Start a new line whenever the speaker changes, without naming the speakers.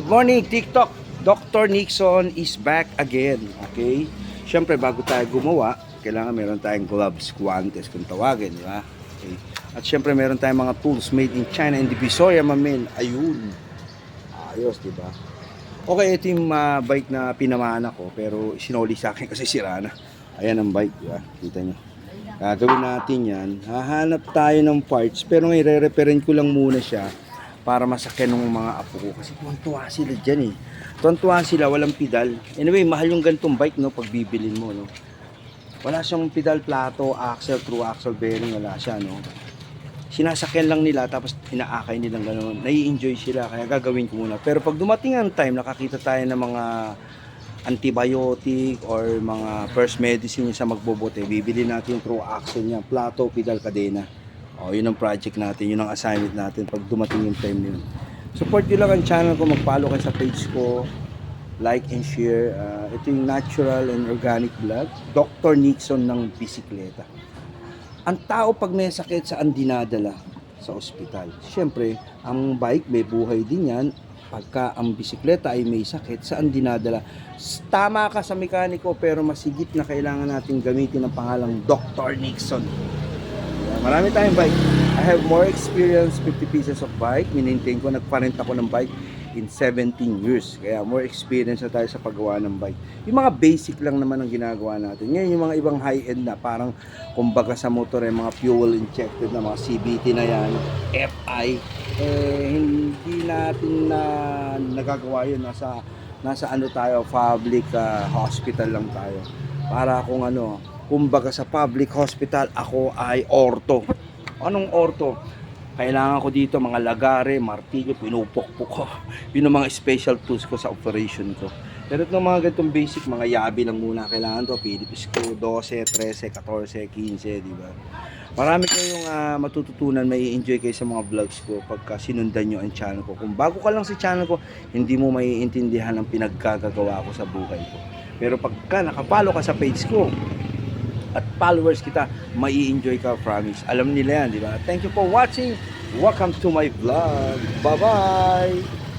Good morning, TikTok. Dr. Nixon is back again. Okay? Siyempre, bago tayo gumawa, kailangan meron tayong gloves, guantes, kung tawagin, di ba? Okay. At siyempre, meron tayong mga tools made in China and Divisoria, mamen. Ayun. Ayos, di ba? Okay, ito yung ah, bike na pinamahan ako, pero sinoli sa akin kasi sira na. Ayan ang bike, di ba? Kita nyo. Gagawin natin yan. Hahanap tayo ng parts, pero ngayon, re-referent ko lang muna siya para masakyan ng mga apo ko. Kasi tuwan-tuwa sila dyan eh. Tuwan-tuwa sila, walang pedal. Anyway, mahal yung gantong bike, no, pag bibilin mo, no. Wala siyang pedal plato, axle, true axle bearing, wala siya, no. Sinasakyan lang nila, tapos inaakay nilang gano'n. Nai-enjoy sila, kaya gagawin ko muna. Pero pag dumating ang time, nakakita tayo ng mga antibiotic or mga first medicine sa magbobote, bibili natin true axle niya, plato, pedal, kadena. O, yun ang project natin, yun ang assignment natin pag dumating yung time na yun. Support nyo lang ang channel ko, mag-follow kayo sa page ko, like and share. Ah, ito yung natural and organic vlog, Dr. Nixon ng bisikleta. Ang tao pag may sakit saan dinadala sa ospital. Siyempre, ang bike may buhay din yan. Pagka ang bisikleta ay may sakit, saan dinadala? Tama ka sa mekaniko pero masigit na kailangan natin gamitin ang pangalang Dr. Nixon. Marami tayong bike. I have more experience 50 pieces of bike. Minintain ko, nagparent ako ng bike in 17 years. Kaya more experience na tayo sa paggawa ng bike. Yung mga basic lang naman ang ginagawa natin. Ngayon yung mga ibang high-end na parang kumbaga sa motor eh, mga fuel injected na mga CVT na yan, FI, eh hindi natin na nagagawa yun. Nasa, nasa ano tayo, public ah, hospital lang tayo. Para kung ano, kumbaga sa public hospital, ako ay orto. Anong orto? Kailangan ko dito mga lagare, martilyo, pinupokpok ko. Yun ang mga special tools ko sa operation ko. Pero itong mga ganitong basic, mga yabi lang muna kailangan to. Philips screw, 12, 13, 14, 15, di ba? Marami kayong ah, matututunan, may enjoy kayo sa mga vlogs ko pagka sinundan nyo ang channel ko. Kung bago ka lang sa channel ko, hindi mo maiintindihan ang pinagkagagawa ko sa buhay ko. Pero pagka nakapalo ka sa page ko, at followers kita, mai enjoy ka, promise. Alam nila yan, di ba? Thank you for watching. Welcome to my vlog. Bye-bye!